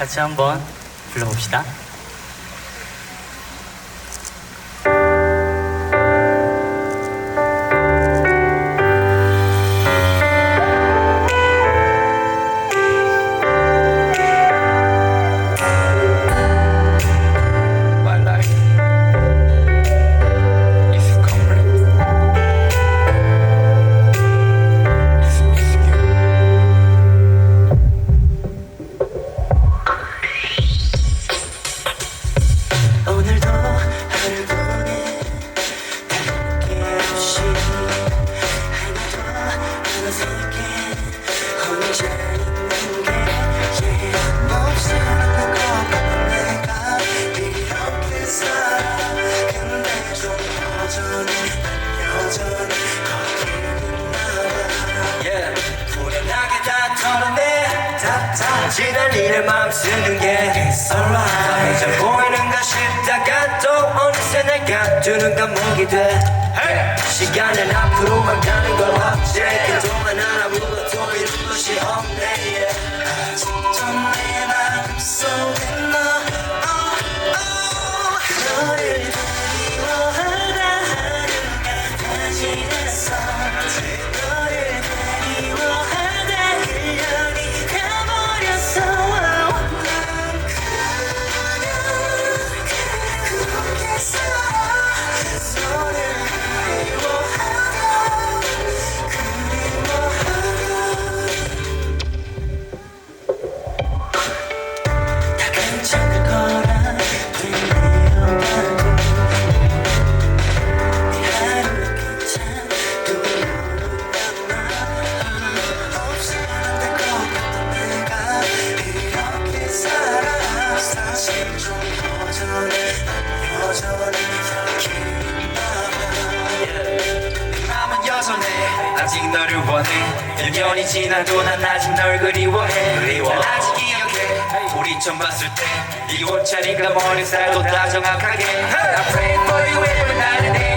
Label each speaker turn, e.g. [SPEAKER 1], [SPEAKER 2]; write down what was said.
[SPEAKER 1] 같이 한번 불러봅시다.
[SPEAKER 2] 시달리는
[SPEAKER 3] 마음 쓰는 게 It's alright 점 보이는가 싶다가 또 어느새 내가 두는 감옥이 돼 hey! 시간은 앞으로만 가는 걸
[SPEAKER 2] 확실히
[SPEAKER 3] 아직 너를 원해. 1년이 지나도 난 아직 널 그리워해. 그리워 난 아직 기억해. 우리 처음 봤을 때 이 옷차림과 머리살도 다 정확하게. I pray for you every night and day.